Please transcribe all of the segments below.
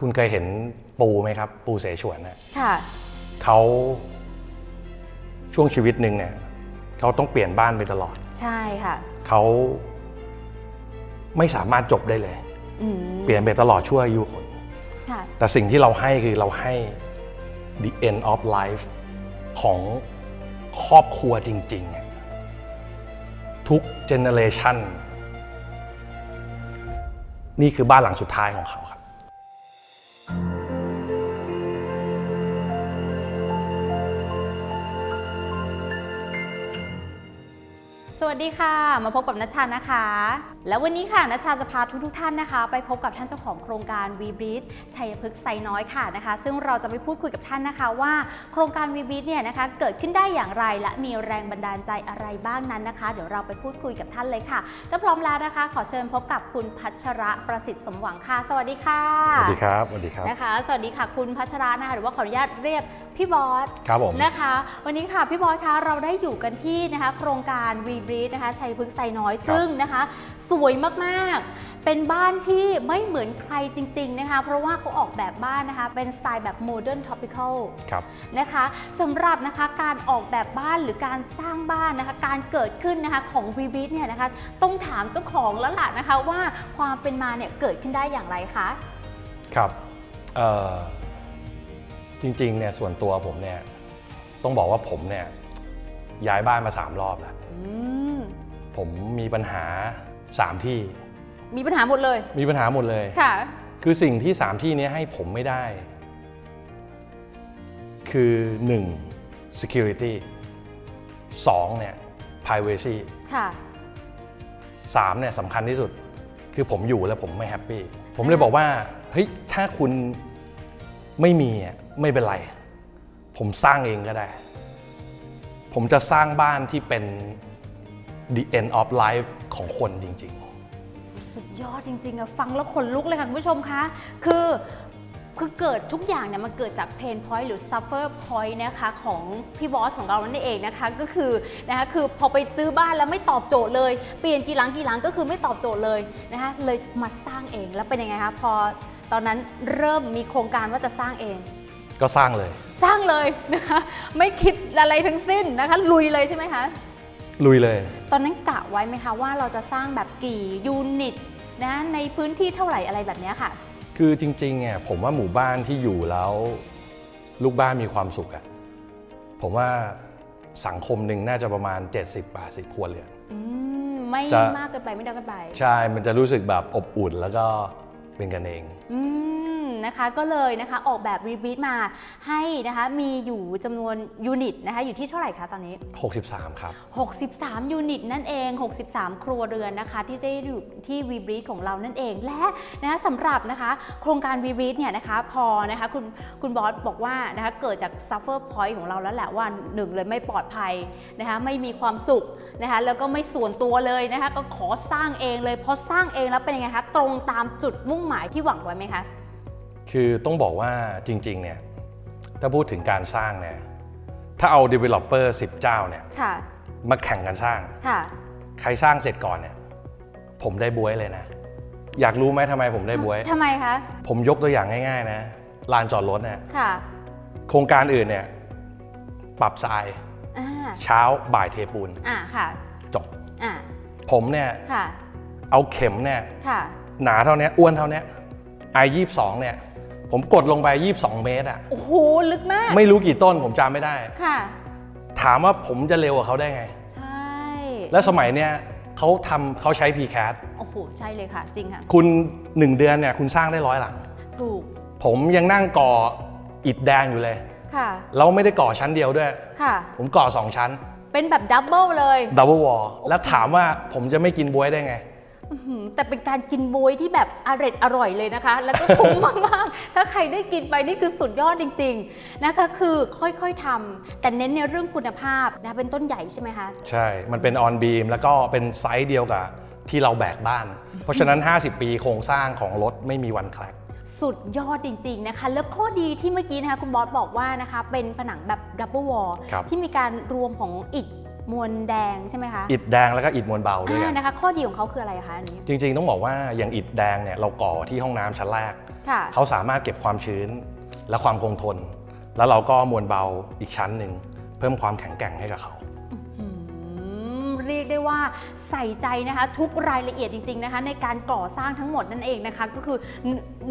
คุณเคยเห็นปูไหมครับ ปูเสฉวนน่ะค่ะเขาช่วงชีวิตหนึ่งเนี่ยเขาต้องเปลี่ยนบ้านไปตลอด ใช่ค่ะเขาไม่สามารถจบได้เลย อืมเปลี่ยนไปตลอดชั่วอายุคน ค่ะแต่สิ่งที่เราให้คือเราให้ the end of life ของครอบครัวจริงๆอะทุกเจเนเรชันนี่คือบ้านหลังสุดท้ายของเขาครับ วัสดีค่ะ มาพบกับนัชชานะคะแล้ววันนี้ค่ะนัชชาจะพาทุกทท่านนะคะ ไปพบกับท่านเจ้าของโครงการ v b r e e d ชัยพฤกษ์ไซน้อยค่ะนะคะ ซึ่งเราจะไปพูดคุยกับท่านนะคะ ว่าโครงการ v b r e e d เนี่ยนะคะเกิดขึ้นได้อย่างไรและมีแรงบันดาลใจอะไรบ้างนั้นนะคะ เดี๋ยวเราไปพูดคุยกับท่านเลยค่ะถ้าพร้อมแล้วนะคะ ขอเชิญพบกับคุณพัชระประสิทธิ์สมหวังค่ะ สวัสดีค่ะสวัสดีครับสวัสดีครับนะคะ สวัสดีค่ะ คุณพัชระนะคะหรือว่าขออนุญาตเรียกพี่บอสครับผมนะคะ วันนี้ค่ะพี่บอสคะเราได้อยู่กันที่นะคะ โครงการ v b r e e d นะคะชัยพฤกษ์ไซน้อยซึ่งนะคะสวยมากๆ เป็นบ้านที่ไม่เหมือนใครจริง ๆนะคะ เพราะว่าเขาออกแบบบ้านนะคะ เป็นสไตล์แบบโมเดิร์นท็อปิคอลครับนะคะสำหรับนะคะการออกแบบบ้านหรือการสร้างบ้านนะคะ การเกิดขึ้นนะคะของ v b r e e d เนี่ยนะคะ ต้องถามเจ้าของแล้วล่ะนะคะ ว่าความเป็นมาเนี่ยเกิดขึ้นได้อย่างไรคะครับเอ่อจริงๆเนี่ยส่วนตัวผมเนี่ยต้องบอกว่าผมเนี่ยย้ายบ้านมาสามรอบแล้วอืมผมมีปัญหา สามที่ มีปัญหาหมดเลย มีปัญหาหมดเลย ค่ะ คือสิ่งที่สามที่นี้ให้ผมไม่ได้ คือ 1. security 2. เนี่ย privacy ค่ะ 3. เนี่ยสำคัญที่สุด คือผมอยู่แล้วผมไม่แฮปปี้ ผมเลยบอกว่า เฮ้ย ถ้าคุณไม่มีอะไม่เป็นไร ผมสร้างเองก็ได้ ผมจะสร้างบ้านที่เป็น the end of life ของคนจริง ๆ สุดยอดจริงๆอะฟังแล้วขนลุกเลยค่ะคุณผู้ชมคะ คือคือเกิดทุกอย่างเนี่ยมันเกิดจากเพนพอยต์หรือ suffer point นะคะของพี่บอสของเรานั่นเองนะคะก็คือนะคะคือพอไปซื้อบ้านแล้วไม่ตอบโจทย์เลย เปลี่ยนกี่หลังกี่หลังก็คือไม่ตอบโจทย์เลยนะคะเลยมาสร้างเองแล้วเป็นยังไงคะพอตอนนั้นเริ่มมีโครงการว่าจะสร้างเอง ก็สร้างเลย สร้างเลยนะคะไม่คิดอะไรทั้งสิ้นนะคะลุยเลยใช่ไหมคะ ลุยเลย ตอนนั้นกะไว้ไหมคะว่าเราจะสร้างแบบกี่ยูนิตนะในพื้นที่เท่าไหร่อะไรแบบเนี้ยค่ะ คือจริงๆเนี่ยผมว่าหมู่บ้านที่อยู่แล้ว ลูกบ้านมีความสุขอะผมว่าสังคมหนึ่งน่าจะประมาณ 70-80ครัวเรือนอืมไม่จะมากเกินไปไม่น้อยเกินไป ใช่ มันจะรู้สึกแบบอบอุ่นแล้วก็เป็นกันเอง อืม นะคะก็เลยนะคะออกแบบรีบีทมาให้นะคะมีอยู่จำนวนยูนิตนะคะอยู่ที่เท่าไหร่คะตอนนี้ 63 ครับ 63 ยูนิตนั่นเอง 63 ครัวเรือนนะคะที่จะอยู่ที่วีบรีดของเรานั่นเองและนะคะสำหรับนะคะโครงการวีบรีดเนี่ยนะคะพอนะคะคุณคุณบอสบอกว่านะคะเกิดจากซัฟเฟอร์พอยต์ของเราแล้วแหละว่าหนึ่งเลยไม่ปลอดภัยนะคะไม่มีความสุขนะคะแล้วก็ไม่ส่วนตัวเลยนะคะก็ขอสร้างเองเลยพอสร้างเองแล้วเป็นยังไงคะตรงตามจุดมุ่งหมายที่หวังไว้ไหมคะ คือต้องบอกว่าจริงๆเนี่ยถ้าพูดถึงการสร้างเนี่ยถ้าเอา developer 10 เจ้าเนี่ยค่ะมาแข่งกันสร้างค่ะใครสร้างเสร็จก่อนเนี่ยผมได้บวยเลยนะ อยากรู้ไหมทำไมผมได้บวยทำไมคะ ผมยกตัวอย่างง่ายๆนะลานจอดรถเนี่ยค่ะโครงการอื่นเนี่ยปรับทรายอ่าเช้าบ่ายเทปูนอ่าค่ะจบอ่าผมเนี่ยค่ะเอาเข็มเนี่ยค่ะหนาเท่าเนี้ยอ้วนเท่าเนี้ ยไอยี่สองเนี่ย ผมกดลงไป 22 เมตรอะโอ้โห ลึกมาก ไม่รู้กี่ต้นผมจำไม่ได้ ค่ะ ถามว่าผมจะเร็วกว่าเขาได้ไง ใช่ และสมัยเนี้ยเขาทำเขาใช้ PCAT โอ้โห ใช่เลยค่ะ จริงค่ะ คุณ 1 เดือนเนี่ยคุณสร้างได้ร้อยหลัง ถูก ผมยังนั่งก่ออิฐแดงอยู่เลย ค่ะแล้วไม่ได้ก่อชั้นเดียวด้วย ค่ะ ผมก่อ 2 ชั้น เป็นแบบดับเบิลเลย ดับเบิลวอลแล้วถามว่าผมจะไม่กินบวยได้ไง อื้อหือแต่เป็นการกินโบยที่แบบอร่อยอร่อยเลยนะคะ แล้วก็คุ้มมากๆ ถ้าใครได้กินไปนี่คือสุดยอดจริง ๆ นะคะ คือค่อยๆทำแต่เน้นในเรื่องคุณภาพนะเป็นต้นใหญ่ใช่ไหมคะ ใช่ มันเป็นออนบีมแล้วก็เป็นไซส์เดียวกับที่เราแบกบ้าน เพราะฉะนั้น 50 ปีโครงสร้างของรถไม่มีวันแคลก สุดยอดจริง ๆ นะคะ แล้วข้อดีที่เมื่อกี้นะคะคุณบอสบอกว่านะคะ เป็นผนังแบบดับเบิลวอลครับ ที่มีการรวมของอิฐ มวลแดงใช่ไหมคะอิฐแดงแล้วก็อิฐมวลเบาด้วยกัอ่านนะคะ ข้อดีของเขาคืออะไรคะอันนี้ จริง ๆ ต้องบอกว่าอย่างอิฐแดงเนี่ยเราก่อที่ห้องน้ำชั้นแรกค่ะเขาสามารถเก็บความชื้นและความคงทน แล้วเราก็มวลเบาอีกชั้นหนึ่งเพิ่มความแข็งแกร่งให้กับเขาอืม เรียกได้ว่าใส่ใจนะคะทุกรายละเอียดจริงๆนะคะในการก่อสร้างทั้งหมดนั่นเองนะคะก็คือน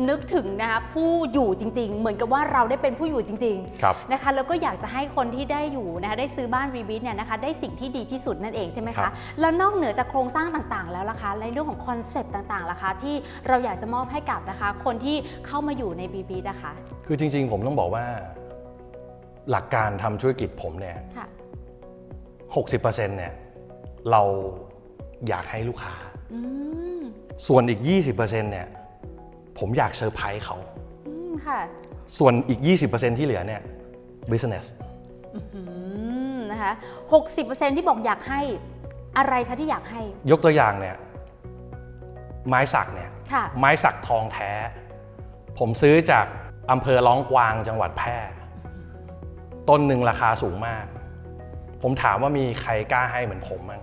นึกถึงนะคะผู้อยู่จริง ๆ เหมือนกับว่าเราได้เป็นผู้อยู่จริงครับๆนะคะแล้วก็อยากจะให้คนที่ได้อยู่นะคะได้ซื้อบ้านรีบิทเนี่ยนะคะได้สิ่งที่ดีที่สุดนั่นเองใช่ไหมครัคะบแล้วนอกเหนือจากโครงสร้างต่างๆ แล้วล่ะคะในเรื่องของคอนเซปต์ต่างๆล่ะคะที่เราอยากจะมอบให้กับนะคะ คนที่เข้ามาอยู่ในบีบีนะคะคือจริง ๆ ผมต้องบอกว่าหลักการทำธุรกิจผมเนี่ยค่ะ60%เนี่ย เราอยากให้ลูกค้า อืมส่วนอีก 20%เนี่ยผมอยากเซอร์ไพรส์เขา อืมค่ะส่วนอีก 20%ที่เหลือเนี่ย business อืมนะคะ60%ที่บอกอยากให้อะไรคะที่อยากให้ยกตัวอย่างเนี่ย ไม้สักเนี่ย ค่ะ ไม้สักทองแท้ ผมซื้อจากอำเภอร้องกวางจังหวัดแพร่ ต้นหนึ่งราคาสูงมาก ผมถามว่ามีใครกล้าให้เหมือนผมมั้ง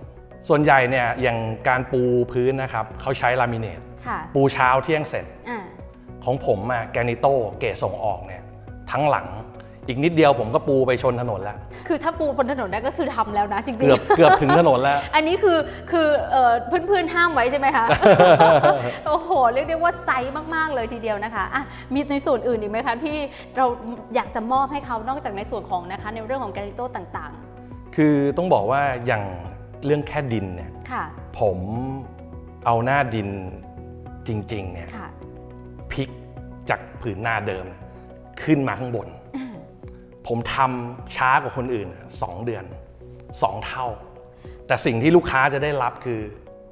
ส่วนใหญ่เนี่ยอย่างการปูพื้นนะครับเขาใช้ลามิเนตค่ะปูเช้าเที่ยงเสร็จ อ่าของผมอะแกรนิโต้เกรดส่งออกเนี่ยทั้งหลังอีกนิดเดียวผมก็ปูไปชนถนนแล้วคือถ้าปูบนถนนได้ก็คือทำแล้วนะจริงๆ เกือบเกือบถึงถนนแล้ว อันนี้คือคือเอ่อเพื่อนๆห้ามไว้ใช่ไหมคะ โอ้โห เรียกได้ว่าใจมากๆเลยทีเดียวนะคะอะมีในส่วนอื่นอีกไหมคะที่เราอยากจะมอบให้เขานอกจากในส่วนของนะคะ ในเรื่องของแกรนิโต้ต่าง คือต้องบอกว่าอย่าง เรื่องแค่ดินเนี่ยๆค่ะผมเอาหน้าดินจริง ๆ เนี่ยค่ะพลิกจากผืนนาเดิมเนี่ยขึ้นมาข้างบนอ่าผมทำช้ากว่าคนอื่นอะสองเดือนสองเท่า แต่สิ่งที่ลูกค้าจะได้รับคือ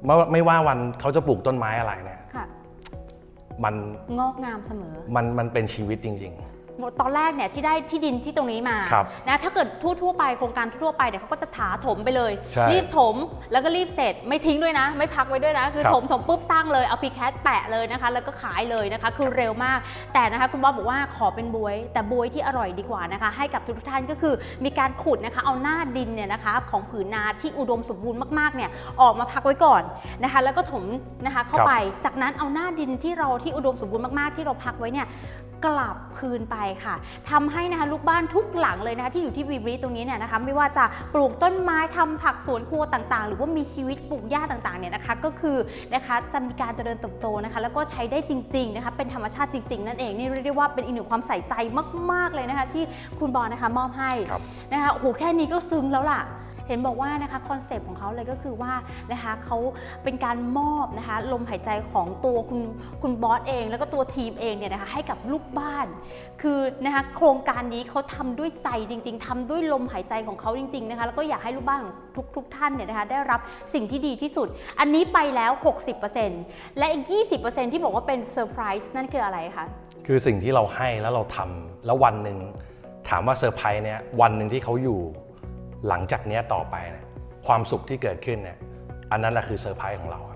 ไม่ว่าไม่ว่าวันเขาจะปลูกต้นไม้อะไรเนี่ยค่ะมันงอกงามเสมอ มันมันเป็นชีวิตจริง ตอนแรกเนี่ยที่ได้ที่ดินที่ตรงนี้มาครับนะถ้าเกิดทั่วๆไปโครงการทั่วๆไปเนี่ยเขาก็จะถาถมไปเลย ใช่รีบถมแล้วก็รีบเสร็จไม่ทิ้งด้วยนะ ไม่พักไว้ด้วยนะ คือครับถมถมปุ๊บสร้างเลยเอาพีแคสแปะเลยนะคะ แล้วก็ขายเลยนะคะ คือเร็วมาก แต่นะคะคุณบอสบอกว่าขอเป็นบวย แต่บวยที่อร่อยดีกว่านะคะ ให้กับทุกๆท่านก็คือมีการขุดนะคะเอาหน้าดินเนี่ยนะคะ ของผืนนาที่อุดมสมบูรณ์มากๆเนี่ยออกมาพักไว้ก่อนนะคะ แล้วก็ถมนะคะเข้าครับ ไป จากนั้นเอาหน้าดินที่เราที่อุดมสมบูรณ์มากๆที่เราพักไว้เนี่ย กลับคืนไปค่ะทำให้นะคะลูกบ้านทุกหลังเลยนะคะที่อยู่ที่วีบรีตรงนี้เนี่ยนะคะไม่ว่าจะปลูกต้นไม้ทำผักสวนครัวต่างๆ หรือว่ามีชีวิตปลูกหญ้าต่างๆเนี่ยนะคะก็คือนะคะจะมีการเจริญเติบโตนะคะ แล้วก็ใช้ได้จริงๆนะคะเป็นธรรมชาติจริง ๆ นั่นเองนี่เรียกได้ว่าเป็นอีกหนึ่งความใส่ใจมาก ๆเลยนะคะที่คุณบอลนะคะมอบให้ครับนะคะโอ้โหแค่นี้ก็ซึ้งแล้วล่ะ เห็นบอกว่านะคะคอนเซปต์ของเขาเลยก็คือว่านะคะเขาเป็นการมอบนะคะลมหายใจของตัวคุณคุณบอสเอง แล้วก็ตัวทีมเองเนี่ยนะคะให้กับลูกบ้าน คือนะคะโครงการนี้เขาทำด้วยใจจริง ๆทำด้วยลมหายใจของเขาจริงๆนะคะแล้วก็อยากให้ลูกบ้านของทุกทุกท่านเนี่ยนะคะได้รับสิ่งที่ดีที่สุด อันนี้ไปแล้ว 60%และอีก 20%ที่บอกว่าเป็นเซอร์ไพรส์นั่นคืออะไรคะคือสิ่งที่เราให้แล้วเราทำแล้ววันหนึ่งถามว่าเซอร์ไพรส์เนี่ยวันหนึ่งที่เขาอยู่ หลังจากนี้ต่อไปเนี่ยความสุขที่เกิดขึ้นเนี่ยอันนั้นแหละคือเซอร์ไพรส์ของเราครับ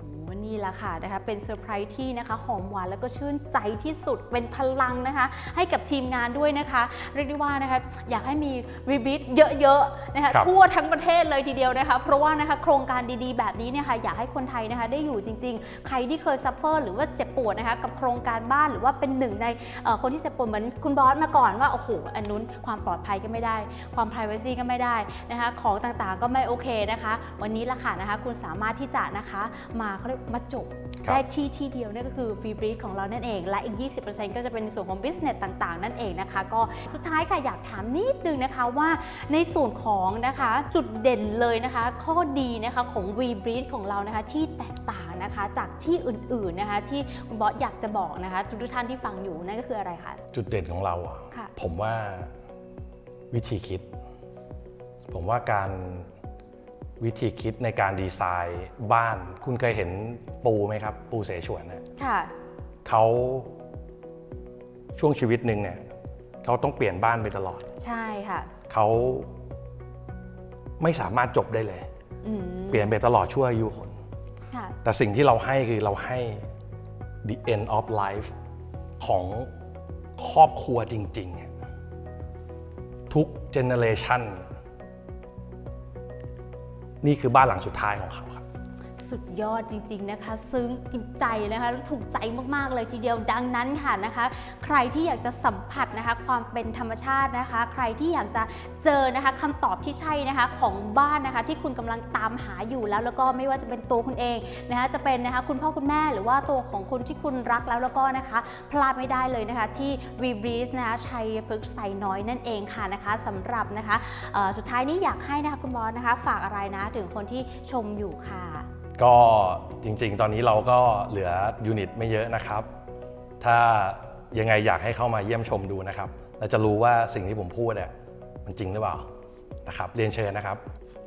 แหละค่ะนะคะเป็นเซอร์ไพรส์ที่นะคะหอมหวานแล้วก็ชื่นใจที่สุดเป็นพลังนะคะ ให้กับทีมงานด้วยนะคะเรียกได้ว่านะคะอยากให้มีรีบิทเยอะๆนะคะครับทั่วทั้งประเทศเลยทีเดียวนะคะ เพราะว่านะคะโครงการดีๆ แบบนี้เนี่ยค่ะอยากให้คนไทยนะคะได้อยู่จริง ๆ ใครที่เคยซัฟเฟอร์หรือว่าเจ็บปวดนะคะกับโครงการบ้านหรือว่าเป็นหนึ่งในเอ่อคนที่เจ็บปวดเหมือนคุณบอสมาก่อนว่าโอ้โหอันนู้นความปลอดภัยก็ไม่ได้ ความ p r i เวซีก็ไม่ได้นะคะของต่างๆก็ไม่โอเคนะคะ วันนี้ละค่ะนะคะคุณสามารถที่จะนะคะมาเขาเรียกมาจบครับได้ที่ที่เดียวนั่นก็คือ f r e e b r e e ของเรานั่นเอง และอีก 20%ก็จะเป็นในส่วนของ business ต่างๆ นั่นเองนะคะ ก็สุดท้ายค่ะอยากถามนิดนึงนะคะว่าในส่วนของนะคะจุดเด่นเลยนะคะ ข้อดีนะคะของ v b r e e ของเรานะคะที่แตกต่างนะคะจากที่อื่นๆนะคะที่คุณบอสอยากจะบอกนะคะทุกๆท่านที่ฟังอยู่นั่นก็คืออะไรคะจุดเด่นของเราอะค่ะผมว่าวิธีคิด ผมว่าการ วิธีคิดในการดีไซน์บ้าน คุณเคยเห็นปูไหมครับ ปูเสฉวนเนี่ยค่ะ เขาช่วงชีวิตหนึ่งเนี่ยเขาต้องเปลี่ยนบ้านไปตลอด ใช่ค่ะ เขาไม่สามารถจบได้เลย อืมเปลี่ยนไปตลอดชั่วอายุคน ค่ะ แต่สิ่งที่เราให้คือเราให้ the end of life ของครอบครัวจริงๆอะทุกเจเนเรชัน นี่คือบ้านหลังสุดท้ายของเขา สุดยอดจริง ๆนะคะ ซึ้งกินใจนะคะถูกใจมากๆเลยทีเดียวดังนั้นค่ะนะคะ ใครที่อยากจะสัมผัสนะคะความเป็นธรรมชาตินะคะ ใครที่อยากจะเจอนะคะคำตอบที่ใช่นะคะของบ้านนะคะ ที่คุณกำลังตามหาอยู่แล้วแล้วก็ไม่ว่าจะเป็นตัวคุณเองนะคะจะเป็นนะคะคุณพ่อคุณแม่หรือว่าตัวของคุณที่คุณรักแล้วแล้วก็นะคะ พลาดไม่ได้เลยนะคะที่ v b r e e z นะคะชัยพฤกษ์ใสน้อยนั่นเองค่ะนะคะสำหรับนะคะสุดท้ายนี้อยากให้นะคะคุณบอสนะคะ ฝากอะไรนะถึงคนที่ชมอยู่ค่ะก็จริงๆ ตอนนี้เราก็เหลือยูนิตไม่เยอะนะครับ ถ้ายังไงอยากให้เข้ามาเยี่ยมชมดูนะครับ แล้วจะรู้ว่าสิ่งที่ผมพูดเนี่ยมันจริงหรือเปล่านะครับ เรียนเชิญนะครับ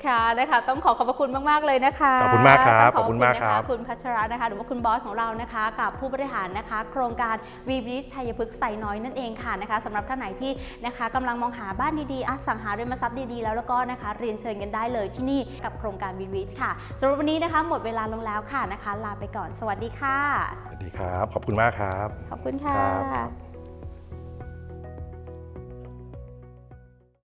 ค่ะนะคะต้องขอขอบพระคุณมาก ๆ เลยนะคะขอบคุณมากครับต้งขอบคุณมากครับนะะคุณพัชระนะคะ หรือว่าคุณบอสของเรานะคะ กับผู้บริหารนะคะ โครงการวีบริชัยพฤกษ์ใสน้อยนั่นเองค่ะนะคะสำหรับท่านไหนที่นะคะกำลังมองหาบ้านดีๆอสังหาริมทรัพย์ดี ๆ แล้วแล้วก็นะคะเรียนเชิญกันได้เลยที่นี่กับโครงการวีบริค่ะสำหรับวันนี้นะคะ หมดเวลาลงแล้วค่ะนะคะ ลาไปก่อนสวัสดีค่ะสวัสดีครับ ขอบคุณมากครับ ขอบคุณค่ะครับ